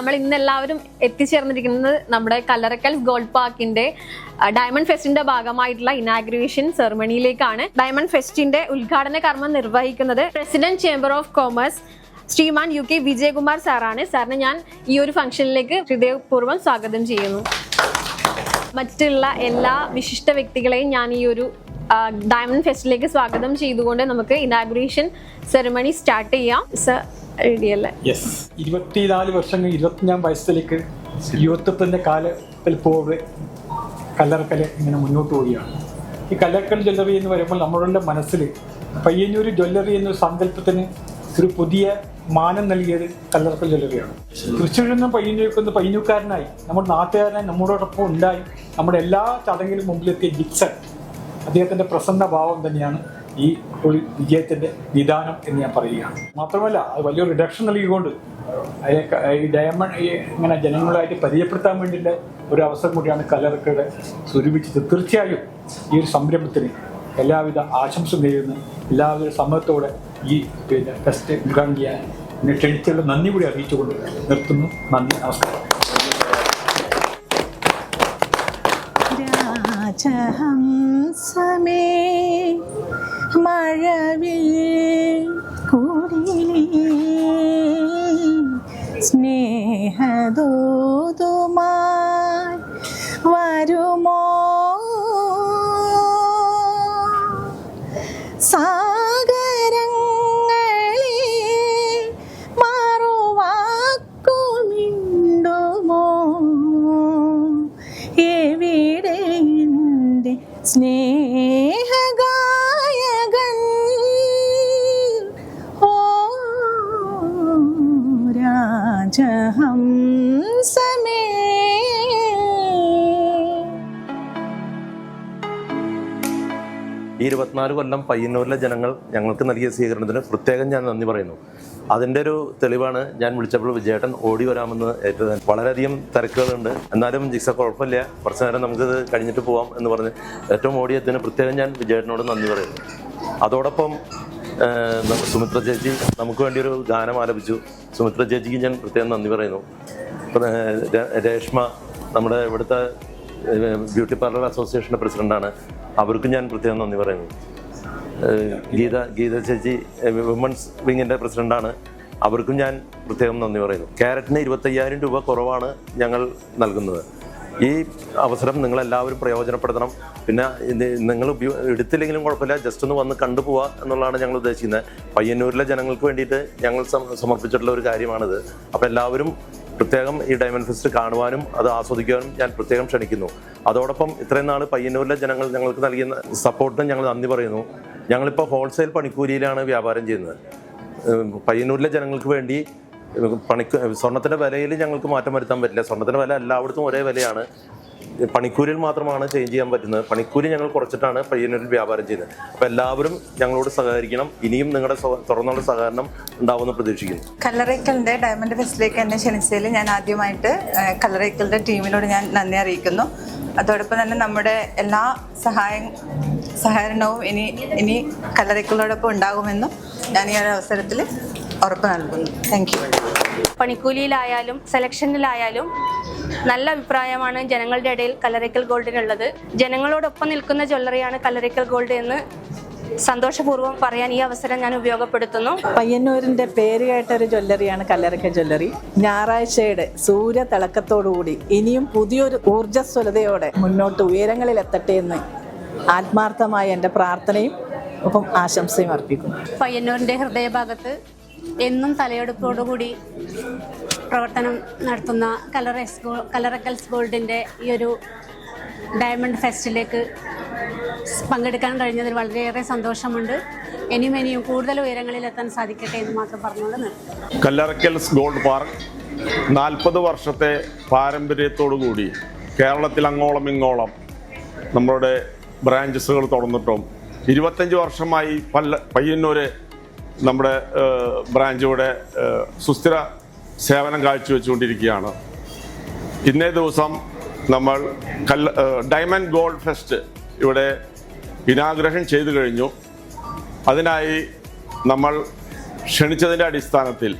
നമ്മൾ ഇന്ന് എല്ലാവരും എത്തിച്ചേർന്നിരിക്കുന്നത് നമ്മുടെ കല്ലറക്കൽ ഗോൾഡ് പാർക്കിന്റെ ഡയമണ്ട് ഫെസ്റ്റിന്റെ ഭാഗമായിട്ടുള്ള ഇനാഗ്രേഷൻ സെറമണിയിലേക്കാണ് ഡയമണ്ട് ഫെസ്റ്റിന്റെ ഉദ്ഘാടന കർമ്മം നിർവഹിക്കുന്നത് president chamber of commerce Shriman U K Vijayakumar സാറാണ്. സാറിന് ഞാൻ ഈ ഒരു ഫംഗ്ഷനിലേക്ക് ഹൃദയപൂർവം സ്വാഗതം ചെയ്യുന്നു. മറ്റുള്ള എല്ലാ വിശിഷ്ട വ്യക്തികളെയും ഞാൻ ഈ ഒരു ഡയമണ്ട് ഫെസ്റ്റിലേക്ക് സ്വാഗതം ചെയ്തുകൊണ്ട് നമുക്ക് ഇനാഗ്രേഷൻ സെറമണി സ്റ്റാർട്ട് ചെയ്യാം. സർ റെഡിയല്ലേ യെസ് ഇരുപത്തിനാല് വർഷങ്ങൾ ഇരുപത്തിയഞ്ചാം വയസ്സിലേക്ക് യുവത്വത്തിന്റെ കാലത്തിൽ പോകെ കല്ലറക്കൽ ഇങ്ങനെ മുന്നോട്ട് പോവുകയാണ്. ഈ കല്ലറക്കൽ ജ്വല്ലറി എന്ന് പറയുമ്പോൾ നമ്മളുടെ മനസ്സിൽ പയ്യന്നൂർ ജ്വല്ലറി എന്നൊരു സങ്കല്പത്തിന് ഒരു പുതിയ മാനം നൽകിയത് കല്ലറക്കൽ ജ്വല്ലറിയാണ്. തൃശ്ശൂരിൽ നിന്നും പയ്യന്നൂർക്കൊന്ന് പയ്യന്നൂക്കാരനായി നമ്മുടെ നാട്ടുകാരനായി നമ്മളോടൊപ്പം ഉണ്ടായി നമ്മുടെ എല്ലാ ചടങ്ങിലും മുമ്പിലെത്തിയ ജിക്സൺ അദ്ദേഹത്തിന്റെ പ്രസന്ന ഭാവം തന്നെയാണ് ഈ ഒരു വിജയത്തിന്റെ വിധാനം എന്ന് ഞാൻ പറയുകയാണ്. മാത്രമല്ല അത് വലിയൊരു റിഡക്ഷൻ നൽകിക്കൊണ്ട് ഈ ഡയമണ്ട് ഈ ഇങ്ങനെ ജനങ്ങളായിട്ട് പരിചയപ്പെടുത്താൻ വേണ്ടിയിട്ട് ഒരു അവസരം കൂടിയാണ് കലർക്കയുടെ സ്വരൂപിച്ചത്. തീർച്ചയായും ഈ ഒരു സംരംഭത്തിന് എല്ലാവിധ ആശംസ നേരുന്നു. എല്ലാവിധ സമ്മതത്തോടെ ഈ പിന്നെ ഫെസ്റ്റ് ഉദ്ഘാടനം ചെയ്യാൻ ക്ഷണിച്ചുള്ള നന്ദി കൂടി അറിയിച്ചുകൊണ്ട് നിർത്തുന്നു. നന്ദി നമസ്കാരം. രാജഹംസമേ മഴവിൽ കുടിലി സ്നേഹദൂതുമായി രാജഹംസമേ ഈ ഇരുപത്തിനാല് കൊല്ലം പയ്യന്നൂരിലെ ജനങ്ങൾ ഞങ്ങൾക്ക് നൽകിയ സ്വീകരണത്തിന് പ്രത്യേകം ഞാൻ നന്ദി പറയുന്നു. അതിന്റെ ഒരു തെളിവാണ് ഞാൻ വിളിച്ചപ്പോൾ വിജയേട്ടൻ ഓടി വരാമെന്ന് ഏറ്റത് വളരെയധികം തിരക്കുകളുണ്ട്. എന്നാലും ജിക്സ കുഴപ്പമില്ല. കുറച്ച് നേരം നമുക്കിത് കഴിഞ്ഞിട്ട് പോവാം എന്ന് പറഞ്ഞ് ഏറ്റവും ഓടിയതിന് പ്രത്യേകം ഞാൻ വിജയേട്ടനോട് നന്ദി പറയുന്നു. അതോടൊപ്പം സുമിത്ര ചേച്ചി നമുക്ക് വേണ്ടി ഒരു ഗാനം ആലപിച്ചു. സുമിത്ര ചേച്ചിക്ക് ഞാൻ പ്രത്യേകം നന്ദി പറയുന്നു. രേഷ്മ നമ്മുടെ ഇവിടുത്തെ ബ്യൂട്ടി പാർലർ അസോസിയേഷന്റെ പ്രസിഡന്റാണ്. അവർക്കും ഞാൻ പ്രത്യേകം നന്ദി പറയുന്നു. ഗീത ഗീത ചേച്ചി വിമൻസ് വിങ്ങിന്റെ പ്രസിഡന്റാണ് അവർക്കും ഞാൻ പ്രത്യേകം നന്ദി പറയുന്നു. ക്യാരറ്റിന് ഇരുപത്തയ്യായിരം രൂപ കുറവാണ് ഞങ്ങൾ നൽകുന്നത്. ഈ അവസരം നിങ്ങളെല്ലാവരും പ്രയോജനപ്പെടുത്തണം. പിന്നെ നിങ്ങൾ എടുത്തില്ലെങ്കിലും കുഴപ്പമില്ല. ജസ്റ്റ് ഒന്ന് വന്ന് കണ്ടുപോവുക എന്നുള്ളതാണ് ഞങ്ങൾ ഉദ്ദേശിക്കുന്നത്. പയ്യന്നൂരിലെ ജനങ്ങൾക്ക് വേണ്ടിയിട്ട് ഞങ്ങൾ സമർപ്പിച്ചിട്ടുള്ള ഒരു കാര്യമാണിത്. അപ്പോൾ എല്ലാവരും പ്രത്യേകം ഈ ഡയമണ്ട് ഫെസ്റ്റ് കാണുവാനും അത് ആസ്വദിക്കുവാനും ഞാൻ പ്രത്യേകം ക്ഷണിക്കുന്നു. അതോടൊപ്പം ഇത്രയും നാൾ പയ്യന്നൂരിലെ ജനങ്ങൾ ഞങ്ങൾക്ക് നൽകിയ സപ്പോർട്ടിന് ഞങ്ങൾ നന്ദി പറയുന്നു. ഞങ്ങളിപ്പോൾ ഹോൾസെയിൽ പണിക്കൂലിയിലാണ് വ്യാപാരം ചെയ്യുന്നത്. പയ്യന്നൂരിലെ ജനങ്ങൾക്ക് വേണ്ടി പണിക്ക് സ്വർണത്തിന്റെ വിലയിൽ ഞങ്ങൾക്ക് മാറ്റം വരുത്താൻ പറ്റില്ല. സ്വർണത്തിന്റെ വില എല്ലായിടത്തും ഒരേ വിലയാണ്. പണിക്കൂലിയിൽ മാത്രമാണ് ചേഞ്ച് ചെയ്യാൻ പറ്റുന്നത്. പണിക്കൂരി ഞങ്ങൾ കുറച്ചിട്ടാണ് പയ്യന്നൂരിൽ വ്യാപാരം ചെയ്യുന്നത്. അപ്പോൾ എല്ലാവരും ഞങ്ങളോട് സഹകരിക്കണം. ഇനിയും നിങ്ങളുടെ തുറന്നുള്ള സഹകരണം ഉണ്ടാവുമെന്ന് പ്രതീക്ഷിക്കുന്നു. കല്ലറയ്ക്കലിന്റെ ഡയമണ്ട് ഫെസ്റ്റിലേക്ക് എന്നെ ക്ഷണിച്ചതിൽ ഞാൻ ആദ്യമായിട്ട് കല്ലറയ്ക്കലിന്റെ കല്ലറയ്ക്കലിന്റെ ടീമിനോട് ഞാൻ നന്ദി അറിയിക്കുന്നു. അതോടൊപ്പം തന്നെ നമ്മുടെ എല്ലാ സഹായ സഹകരണവും ഇനി ഇനി കല്ലറയ്ക്കലോടൊപ്പം ഉണ്ടാകുമെന്നും ഞാൻ ഈ ഒരു അവസരത്തിൽ ഉറപ്പ് നൽകുന്നു. താങ്ക് യു പണിക്കൂലിയിലായാലും സെലക്ഷനിലായാലും നല്ല അഭിപ്രായമാണ് ജനങ്ങളുടെ ഇടയിൽ കല്ലറിക്കൽ ഗോൾഡിനുള്ളത് ജനങ്ങളോടൊപ്പം നിൽക്കുന്ന ജ്വല്ലറിയാണ് കല്ലറിക്കൽ ഗോൾഡ് എന്ന് സന്തോഷപൂർവം പറയാൻ ഈ അവസരം ഞാൻ ഉപയോഗപ്പെടുത്തുന്നു. പയ്യന്നൂരിന്റെ പേര് കേട്ട ഒരു ജ്വല്ലറിയാണ് കല്ലറക്ക ജ്വല്ലറി. ഞായറാഴ്ചയുടെ സൂര്യ തിളക്കത്തോടുകൂടി ഇനിയും പുതിയൊരു ഊർജസ്വലതയോടെ മുന്നോട്ട് ഉയരങ്ങളിൽ എത്തട്ടെ എന്ന് ആത്മാർത്ഥമായ എന്റെ പ്രാർത്ഥനയും ഒപ്പം ആശംസയും അർപ്പിക്കുന്നു. പയ്യന്നൂരിന്റെ ഹൃദയഭാഗത്ത് എന്നും തലയെടുപ്പോടുകൂടി പ്രവർത്തനം നടത്തുന്ന കലറസ് ഗോ കലറക്കൽസ് ഗോൾഡിന്റെ ഈ ഒരു ഡയമണ്ട് ഫെസ്റ്റിലേക്ക് പങ്കെടുക്കാൻ കഴിഞ്ഞതിൽ വളരെയേറെ സന്തോഷമുണ്ട്. ഇനിയും ഇനിയും കൂടുതൽ ഉയരങ്ങളിൽ എത്താൻ സാധിക്കട്ടെ എന്ന് മാത്രം പറഞ്ഞുകൊണ്ട് കല്ലറക്കൽസ് ഗോൾഡ് പാർക്ക് നാൽപ്പത് വർഷത്തെ പാരമ്പര്യത്തോടുകൂടി കേരളത്തിൽ അങ്ങോളം ഇങ്ങോളം നമ്മളുടെ ബ്രാഞ്ചസുകൾ തുറന്നിട്ടും ഇരുപത്തഞ്ച് വർഷമായി പല്ല പയ്യന്നൂര് നമ്മുടെ ഏഹ്, ബ്രാഞ്ച് ഇവിടെ ഏഹ്, സുസ്ഥിര സേവനം കാഴ്ചവെച്ചുകൊണ്ടിരിക്കുകയാണ്. ഇന്നേ ദിവസം നമ്മൾ കല്ല ഡയമണ്ട് ഗോൾഡ് ഫെസ്റ്റ് ഇവിടെ ഇനാഗ്രഹം ചെയ്തു കഴിഞ്ഞു. അതിനായി നമ്മൾ ക്ഷണിച്ചതിന്റെ അടിസ്ഥാനത്തിൽ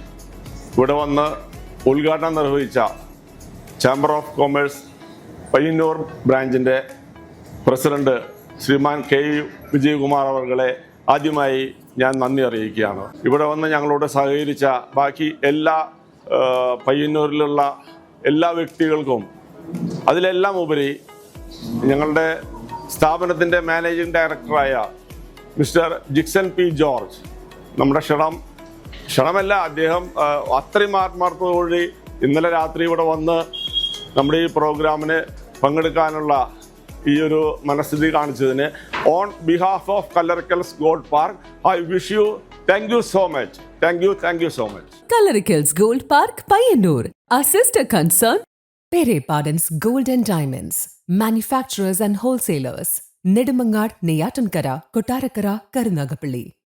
ഇവിടെ വന്ന് ഉദ്ഘാടനം നിർവഹിച്ച ചേംബർ ഓഫ് കോമേഴ്സ് പയ്യന്നൂർ ബ്രാഞ്ചിന്റെ പ്രസിഡന്റ് ശ്രീമാൻ കെ വിജയകുമാർ അവർകളെ ആദ്യമായി ഞാൻ നന്ദി അറിയിക്കുകയാണ്. ഇവിടെ വന്ന് ഞങ്ങളോട് സഹകരിച്ച ബാക്കി എല്ലാ പയ്യന്നൂരിലുള്ള എല്ലാ വ്യക്തികൾക്കും അതിലെല്ലാം ഉപരി ഞങ്ങളുടെ സ്ഥാപനത്തിന്റെ മാനേജിംഗ് ഡയറക്ടറായ മിസ്റ്റർ ജിക്സൺ പി ജോർജ് നമ്മുടെ ക്ഷണം ക്ഷണമല്ല അദ്ദേഹം അത്രയും ആത്മാർത്ഥതയോടെ ഇന്നലെ രാത്രി ഇവിടെ വന്ന് നമ്മുടെ ഈ പ്രോഗ്രാമിന് പങ്കെടുക്കാനുള്ള ഈ ഒരു മനസ്ഥിതി കാണിച്ചതിന് on behalf of Kallarakkals God park I wish you Thank you so much. Thank you, thank you so much. Coloricals Gold Park, Payanur. Our sister concern, Pere Pardons Gold and Diamonds. Manufacturers and wholesalers. Nedamangad, Neyattankara, Kottarakara, Karunagapalli.